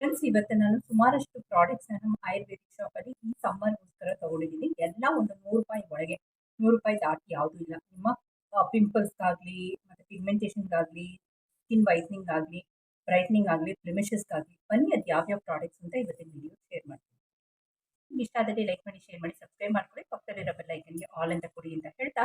Friends ಇವತ್ತು ನಾನು ಸುಮಾರಷ್ಟು ಪ್ರಾಡಕ್ಟ್ಸ್ನ ನಮ್ಮ ಆಯುರ್ವೇದಿಕ್ ಶಾಪಲ್ಲಿ ಈ ಸಮ್ಮರ್ಗೋಸ್ಕರ ತಗೊಂಡಿದ್ದೀನಿ. ಎಲ್ಲ ಒಂದು ನೂರು ರೂಪಾಯಿ ಒಳಗೆ. ನೂರು ರೂಪಾಯಿ ದಾಟಿ ಯಾವುದೂ ಇಲ್ಲ. ನಿಮ್ಮ ಪಿಂಪಲ್ಸ್ಗಾಗಲಿ ಮತ್ತು ಪಿಗ್ಮೆಂಟೇಷನ್ಗಾಗಲಿ ಸ್ಕಿನ್ ವೈಟ್ನಿಂಗ್ ಆಗಲಿ ಬ್ರೈಟ್ನಿಂಗ್ ಆಗಲಿ ಬ್ಲಿಮಿಷಸ್ಗಾಗಲಿ ಬನ್ನಿ ಅದು ಯಾವ್ಯಾವ ಪ್ರಾಡಕ್ಟ್ಸ್ ಅಂತ ಇವತ್ತಿನ ವಿಡಿಯೋ ಶೇರ್ ಮಾಡ್ತೀನಿ. ಇಷ್ಟ ಆದಲ್ಲಿ ಲೈಕ್ ಮಾಡಿ ಶೇರ್ ಮಾಡಿ ಸಬ್ಸ್ಕ್ರೈಬ್ ಮಾಡ್ಕೊಳ್ಳಿ. ಪಕ್ಕದಲ್ಲಿರೋ ಬೆಲ್ ಐಕನ್ಗೆ ಆಲ್ ಅಂತ ಕೊಡಿ ಅಂತ ಹೇಳ್ತಾ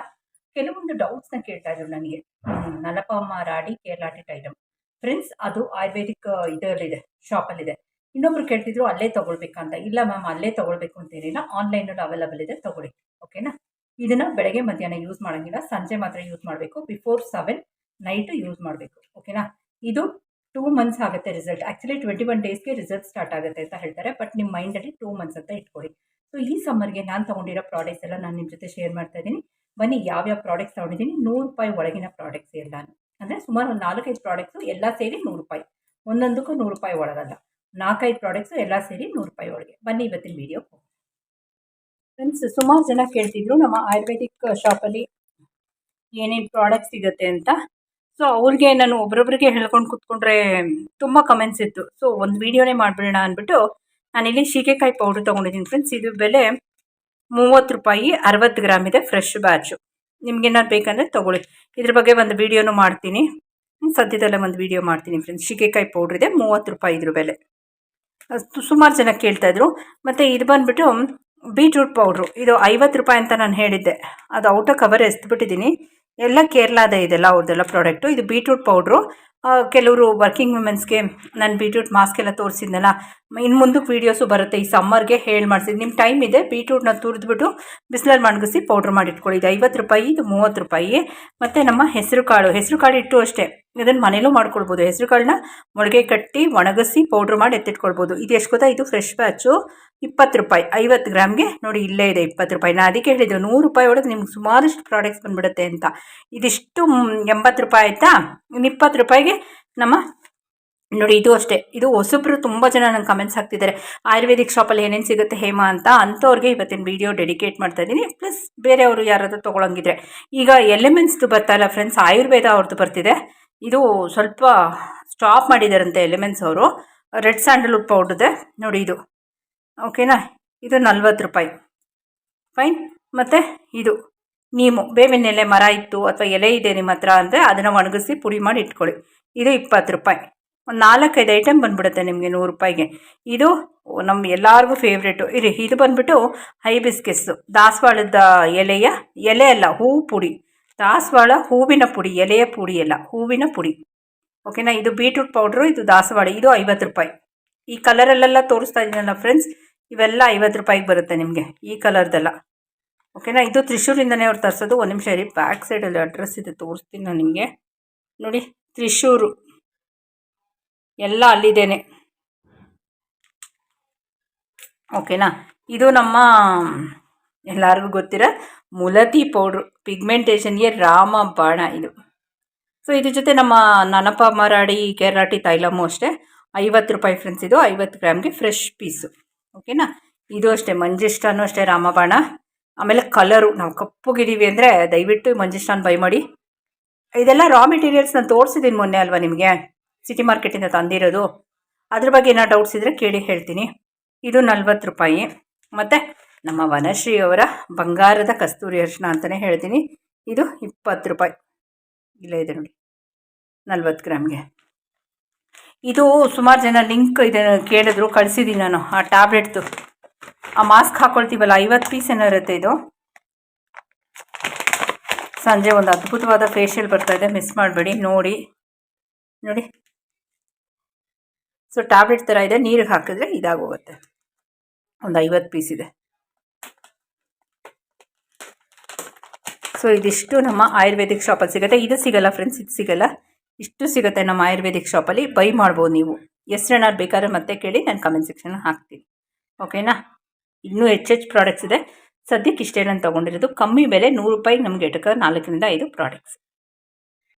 ಕೆಲವೊಂದು ಡೌಟ್ಸ್ನ ಕೇಳ್ತಾ ಇದ್ರು ನನಗೆ. ಹ್ಮ್, ನಲಪಮ್ಮ ರಾಡಿ ಕೇರಳಾಟಿ ಐಟಮ್ ಫ್ರೆಂಡ್ಸ್ ಅದು ಆಯುರ್ವೇದಿಕ್ ಇದರಲ್ಲಿದೆ ಶಾಪಲ್ಲಿದೆ ಇನ್ನೊಬ್ರು ಕೇಳ್ತಿದ್ರು, ಅಲ್ಲೇ ತಗೊಳ್ಬೇಕಂತ. ಇಲ್ಲ ಮ್ಯಾಮ್ ಅಲ್ಲೇ ತಗೊಳ್ಬೇಕು ಅಂತೇನಿಲ್ಲ ಆನ್ಲೈನಲ್ಲಿ ಅವೈಲಬಲ್ ಇದೆ, ತಗೊಳ್ಳಿ. ಓಕೆನಾ ಇದನ್ನ ಬೆಳಗ್ಗೆ ಮಧ್ಯಾಹ್ನ ಯೂಸ್ ಮಾಡೋಂಗಿಲ್ಲ. ಸಂಜೆ ಮಾತ್ರ ಯೂಸ್ ಮಾಡಬೇಕು. ಬಿಫೋರ್ ಸೆವೆನ್ ನೈಟ್ ಯೂಸ್ ಮಾಡಬೇಕು. ಓಕೆನಾ ಇದು ಟೂ ಮಂತ್ಸ್ ಆಗುತ್ತೆ ರಿಸಲ್ಟ್ ಆ್ಯಕ್ಚುಲಿ ಟ್ವೆಂಟಿ ಒನ್ ಡೇಸ್ಗೆ ರಿಸಲ್ಟ್ ಸ್ಟಾರ್ಟ್ ಆಗುತ್ತೆ ಅಂತ ಹೇಳ್ತಾರೆ. ಬಟ್ ನಿಮ್ಮ ಮೈಂಡಲ್ಲಿ ಟೂ ಮಂತ್ಸ್ ಅಂತ ಇಟ್ಕೊಳ್ಳಿ. ಸೊ ಈ ಸಮ್ಮರ್ಗೆ ನಾನು ತೊಗೊಂಡಿರೋ ಪ್ರಾಡಕ್ಟ್ಸ್ ಎಲ್ಲ ನಾನು ನಿಮ್ಮ ಜೊತೆ ಶೇರ್ ಮಾಡ್ತಾ ಇದ್ದೀನಿ. ಬನ್ನಿ, ಯಾವ್ಯಾವ ಪ್ರಾಡಕ್ಟ್ಸ್ ತೊಗೊಂಡಿದ್ದೀನಿ. ನೂರು ರೂಪಾಯಿ ಒಳಗಿನ ಪ್ರಾಡಕ್ಟ್ಸ್ ಎಲ್ಲಾನು ಅಂದರೆ ಸುಮಾರು ಒಂದು ನಾಲ್ಕೈದು ಪ್ರಾಡಕ್ಟ್ಸು ಎಲ್ಲ ಸೇರಿ ನೂರು ರೂಪಾಯಿ. ಒಂದೊಂದಕ್ಕೂ ನೂರು ರೂಪಾಯಿ ಒಳಗಲ್ಲ. ನಾಲ್ಕೈದು ಪ್ರಾಡಕ್ಟ್ಸು ಎಲ್ಲ ಸೇರಿ ನೂರು ರೂಪಾಯಿ ಒಳಗೆ. ಬನ್ನಿ ಇವತ್ತಿನ ವಿಡಿಯೋ ಫ್ರೆಂಡ್ಸ್ ಸುಮಾರು ಜನ ಕೇಳ್ತಿದ್ರು ನಮ್ಮ ಆಯುರ್ವೇದಿಕ್ ಶಾಪಲ್ಲಿ ಏನೇನು ಪ್ರಾಡಕ್ಟ್ ಸಿಗುತ್ತೆ ಅಂತ. ಸೊ ಅವ್ರಿಗೆ ನಾನು ಒಬ್ರೊಬ್ರಿಗೆ ಹೇಳ್ಕೊಂಡು ಕೂತ್ಕೊಂಡ್ರೆ ತುಂಬ ಕಮೆಂಟ್ಸ್ ಇತ್ತು. ಸೊ ಒಂದು ವೀಡಿಯೋನೇ ಮಾಡಿಬಿಡೋಣ ಅಂದ್ಬಿಟ್ಟು ನಾನಿಲ್ಲಿ ಶೀಗೆಕಾಯಿ ಪೌಡ್ರ್ ತೊಗೊಂಡಿದ್ದೀನಿ ಫ್ರೆಂಡ್ಸ್ ಇದು ಬೆಲೆ ಮೂವತ್ತು ರೂಪಾಯಿ ಅರವತ್ತು ಗ್ರಾಮ್ ಇದೆ ಫ್ರೆಶ್ ಬ್ಯಾಚು ನಿಮ್ಗೇನಾದ್ರು ಬೇಕಂದರೆ ತೊಗೊಳ್ಳಿ. ಇದ್ರ ಬಗ್ಗೆ ಒಂದು ವೀಡಿಯೋನು ಮಾಡ್ತೀನಿ. ಸದ್ಯದಲ್ಲೇ ಒಂದು ವೀಡಿಯೋ ಮಾಡ್ತೀನಿ ಫ್ರೆಂಡ್ಸ್ ಸೀಗೆಕಾಯಿ ಪೌಡ್ರ್ ಇದೆ, ಮೂವತ್ತು ರೂಪಾಯಿ ಇದ್ರ ಬೆಲೆ. ಸುಮಾರು ಜನ ಕೇಳ್ತಾಯಿದ್ರು ಮತ್ತು ಇದು ಬಂದುಬಿಟ್ಟು ಬೀಟ್ರೂಟ್ ಪೌಡ್ರು ಇದು ಐವತ್ತು ರೂಪಾಯಿ ಅಂತ ನಾನು ಹೇಳಿದ್ದೆ. ಅದು ಔಟ ಕವರ್ ಎಸ್ಬಿಟ್ಟಿದ್ದೀನಿ ಎಲ್ಲ ಕೇರಳದ ಇದೆಲ್ಲ ಅವ್ರದ್ದೆಲ್ಲ ಪ್ರಾಡಕ್ಟು ಇದು ಬೀಟ್ರೂಟ್ ಪೌಡ್ರು ಕೆಲವರು ವರ್ಕಿಂಗ್ ವುಮೆನ್ಸ್ಗೆ ನಾನು ಬೀಟ್ರೂಟ್ ಮಾಸ್ಕ್ ಎಲ್ಲ ತೋರಿಸಿದ್ನಲ್ಲ ಇನ್ನು ಮುಂದಕ್ಕೆ ವೀಡಿಯೋಸು ಬರುತ್ತೆ, ಈ ಸಮ್ಮರ್ಗೆ ಹೇಳಿ ಮಾಡಿಸಿದ್ದು ನಿಮ್ಮ ಟೈಮ್ ಇದೆ ಬೀಟ್ರೂಟ್ನ ತುರಿದ್ಬಿಟ್ಟು ಬಿಸಿಲಲ್ಲಿ ಮಣಗಿಸಿ ಪೌಡ್ರ್ ಮಾಡಿ ಇಟ್ಕೊಳ್ಳಿ ಇದು ಐವತ್ತು ರೂಪಾಯಿ, ಇದು ಮೂವತ್ತು ರೂಪಾಯಿ. ಮತ್ತು ನಮ್ಮ ಹೆಸರು ಕಾಳು ಹೆಸರು ಕಾಳು ಇಟ್ಟು ಅಷ್ಟೇ. ಇದನ್ನು ಮನೇಲೂ ಮಾಡ್ಕೊಳ್ಬೋದು. ಹೆಸರು ಕಾಳನ್ನ ಮೊಳಗೆ ಕಟ್ಟಿ ಒಣಗಿಸಿ ಪೌಡ್ರ್ ಮಾಡಿ ಎತ್ತಿಟ್ಕೊಳ್ಬೋದು. ಇದು ಎಷ್ಟು ಗೊತ್ತಾ? ಇದು ಫ್ರೆಶ್ ಬ್ಯಾಚು ಇಪ್ಪತ್ತು ರೂಪಾಯಿ. ಐವತ್ತು ಗ್ರಾಮ್ಗೆ ನೋಡಿ ಇಲ್ಲೇ ಇದೆ ಇಪ್ಪತ್ತು ರೂಪಾಯಿ. ನಾನು ಅದಕ್ಕೆ ಹೇಳಿದ್ದು ನೂರು ರೂಪಾಯಿ ಒಳಗೆ ನಿಮ್ಗೆ ಸುಮಾರಷ್ಟು ಪ್ರಾಡಕ್ಟ್ಸ್ ಬಂದ್ಬಿಡುತ್ತೆ ಅಂತ. ಇದಿಷ್ಟು ಎಂಬತ್ತು ರೂಪಾಯಿ ಆಯಿತಾ? ಇಪ್ಪತ್ತು ರೂಪಾಯಿಗೆ ನಮ್ಮ ನೋಡಿ ಇದು ಅಷ್ಟೇ. ಇದು ಹೊಸಬ್ರು ತುಂಬ ಜನ ನಂಗೆ ಕಮೆಂಟ್ಸ್ ಹಾಕ್ತಿದ್ದಾರೆ. ಆಯುರ್ವೇದಿಕ್ ಶಾಪಲ್ಲಿ ಏನೇನು ಸಿಗುತ್ತೆ ಹೇಮಾ ಅಂತ ಅಂಥವ್ರಿಗೆ ಇವತ್ತಿನ ವಿಡಿಯೋ ಡೆಡಿಕೇಟ್ ಮಾಡ್ತಾ ಇದ್ದೀನಿ. ಪ್ಲಸ್ ಬೇರೆಯವರು ಯಾರಾದರೂ ತೊಗೊಳಂಗಿದ್ರೆ. ಈಗ ಎಲಿಮೆಂಟ್ಸ್ದು ಬರ್ತಾಯಿಲ್ಲ ಫ್ರೆಂಡ್ಸ್ ಆಯುರ್ವೇದ ಅವ್ರದ್ದು ಬರ್ತಿದೆ. ಇದು ಸ್ವಲ್ಪ ಸ್ಟಾಪ್ ಮಾಡಿದಾರಂತೆ ಎಲಿಮೆಂಟ್ಸ್ ಅವರು. ರೆಡ್ ಸ್ಯಾಂಡಲ್ವುಡ್ ಪೌಡ್ರದೆ ನೋಡಿ ಇದು. ಓಕೆನಾ? ಇದು ನಲ್ವತ್ತು ರೂಪಾಯಿ. ಫೈನ್. ಮತ್ತು ಇದು. ನೀಮು. ಬೇವಿನ ಎಲೆ ಮರ ಇತ್ತು ಅಥವಾ ಎಲೆ ಇದೆ ನಿಮ್ಮ ಹತ್ರ ಅಂದರೆ ಅದನ್ನು ಒಣಗಿಸಿ ಪುಡಿ ಮಾಡಿ ಇಟ್ಕೊಳ್ಳಿ. ಇದು ಇಪ್ಪತ್ತು ರೂಪಾಯಿ. ಒಂದು ನಾಲ್ಕೈದು ಐಟಮ್ ಬಂದ್ಬಿಡುತ್ತೆ ನಿಮಗೆ ನೂರು ರೂಪಾಯಿಗೆ. ಇದು ನಮ್ಮ ಎಲ್ಲರಿಗೂ ಫೇವ್ರೇಟು ಇರಿ, ಇದು ಬಂದ್ಬಿಟ್ಟು ಹೈಬಿಸ್ಕೆಸ್ಸು ದಾಸವಾಳದ ಎಲೆಯ ಎಲೆ ಅಲ್ಲ ಹೂವು ಪುಡಿ. ದಾಸವಾಳ ಹೂವಿನ ಪುಡಿ, ಎಲೆಯ ಪುಡಿ ಅಲ್ಲ, ಹೂವಿನ ಪುಡಿ. ಓಕೆನಾ? ಇದು ಬೀಟ್ರೂಟ್ ಪೌಡ್ರು ಇದು ದಾಸವಾಳ. ಇದು ಐವತ್ತು ರೂಪಾಯಿ. ಈ ಕಲರಲ್ಲೆಲ್ಲ ತೋರಿಸ್ತಾ ಇದ್ದೀನಲ್ಲ ಫ್ರೆಂಡ್ಸ್ ಇವೆಲ್ಲ ಐವತ್ತು ರೂಪಾಯಿಗೆ ಬರುತ್ತೆ ನಿಮಗೆ, ಈ ಕಲರ್ದೆಲ್ಲ. ಓಕೆನಾ ಇದು ತ್ರಿಶೂರಿಂದನೇ ಅವ್ರು ತರಿಸೋದು. ಒಂದು ನಿಮಿಷ ರೀ ಬ್ಯಾಕ್ ಸೈಡಲ್ಲಿ ಅಡ್ರೆಸ್ ಇದೆ, ತೋರಿಸ್ತೀನಿ ನಾನು ನಿಮಗೆ. ನೋಡಿ, ತ್ರಿಶೂರು. ಎಲ್ಲ ಅಲ್ಲಿದ್ದೇನೆ ಓಕೆನಾ ಇದು ನಮ್ಮ, ಎಲ್ಲರಿಗೂ ಗೊತ್ತಿರೋ ಮುಲತಿ ಪೌಡ್ರು, ಪಿಗ್ಮೆಂಟೇಷನ್ಗೆ ರಾಮ ಬಾಣ ಇದು. ಸೊ ಇದ್ರ ಜೊತೆ ನಮ್ಮ ನನಪ ಮರಾಡಿ ಕೇರಾಟಿ ತೈಲಮ್ಮು ಅಷ್ಟೇ. ಐವತ್ತು ರೂಪಾಯಿ ಫ್ರೆಂಡ್ಸ್ ಇದು, ಐವತ್ತು ಗ್ರಾಮ್ಗೆ ಫ್ರೆಶ್ ಪೀಸು ಓಕೆನಾ? ಇದು ಅಷ್ಟೇ ಮಂಜಿಷ್ಟಾನು ಅಷ್ಟೇ, ರಾಮಬಾಣ. ಆಮೇಲೆ ಕಲರು, ನಾವು ಕಪ್ಪುಗಿದ್ದೀವಿ ಅಂದರೆ ದಯವಿಟ್ಟು ಮಂಜಿಷ್ಟಾನ್ ಬೈ ಮಾಡಿ ಇದೆಲ್ಲ ರಾ ಮೆಟೀರಿಯಲ್ಸ್ ನಾನು ತೋರಿಸಿದ್ದೀನಿ ಮೊನ್ನೆ ಅಲ್ವಾ ನಿಮಗೆ? ಸಿಟಿ ಮಾರ್ಕೆಟಿಂದ ತಂದಿರೋದು. ಅದ್ರ ಬಗ್ಗೆ ಏನೋ ಡೌಟ್ಸ್ ಇದ್ದರೆ ಕೇಳಿ ಹೇಳ್ತೀನಿ. ಇದು ನಲ್ವತ್ತು ರೂಪಾಯಿ. ಮತ್ತು ನಮ್ಮ ವನಶ್ರೀ ಅವರ ಬಂಗಾರದ ಕಸ್ತೂರಿ ಅರ್ಶನ ಅಂತಲೇ ಹೇಳ್ತೀನಿ. ಇದು ಇಪ್ಪತ್ತು ರೂಪಾಯಿ. ಇಲ್ಲೇ ಇದೆ ನೋಡಿ. ನಲ್ವತ್ತು ಗ್ರಾಮ್ಗೆ. ಇದು ಸುಮಾರು ಜನ ಲಿಂಕ್ ಇದೆ ಕೇಳಿದ್ರು ಕಳಿಸಿದ್ದೀನಿ ನಾನು, ಆ ಟ್ಯಾಬ್ಲೆಟ್ದು ಆ ಮಾಸ್ಕ್ ಹಾಕ್ಕೊಳ್ತೀವಲ್ಲ ಐವತ್ತು ಪೀಸ್ ಏನೋ ಇದು. ಸಂಜೆ ಒಂದು ಅದ್ಭುತವಾದ ಫೇಶಿಯಲ್ ಬರ್ತಾ ಇದೆ ಮಿಸ್ ಮಾಡಬೇಡಿ, ನೋಡಿ. ನೋಡಿ. ಸೊ ಟ್ಯಾಬ್ಲೆಟ್ ಥರ ಇದೆ, ನೀರಿಗೆ ಹಾಕಿದ್ರೆ ಇದಾಗೋಗುತ್ತೆ. ಒಂದು ಐವತ್ತು ಪೀಸ್ ಇದೆ. ಸೊ ಇದಿಷ್ಟು ನಮ್ಮ ಆಯುರ್ವೇದಿಕ್ ಶಾಪಲ್ಲಿ ಸಿಗುತ್ತೆ. ಇದು ಸಿಗಲ್ಲ ಫ್ರೆಂಡ್ಸ್ ಇದು ಸಿಗಲ್ಲ. ಇಷ್ಟು ಸಿಗುತ್ತೆ ನಮ್ಮ ಆಯುರ್ವೇದಿಕ್ ಶಾಪಲ್ಲಿ. ಬೈ ಮಾಡ್ಬೋದು ನೀವು. ಹೆಸ್ರೇನಾದ್ರು ಬೇಕಾದ್ರೆ ಮತ್ತೆ ಕೇಳಿ ನಾನು ಕಮೆಂಟ್ ಸೆಕ್ಷನ್ ಹಾಕ್ತೀನಿ. ಓಕೆನಾ ಇನ್ನೂ ಹೆಚ್ಚೆಚ್ಚು ಪ್ರಾಡಕ್ಟ್ಸ್ ಇದೆ. ಸದ್ಯಕ್ಕೆ ಇಷ್ಟೇ ನಾನು ತೊಗೊಂಡಿರೋದು ಕಮ್ಮಿ ಬೆಲೆ ನೂರು ರೂಪಾಯಿಗೆ ನಮಗೆ ಎಟಕ ನಾಲ್ಕರಿಂದ ಐದು ಪ್ರಾಡಕ್ಟ್ಸ್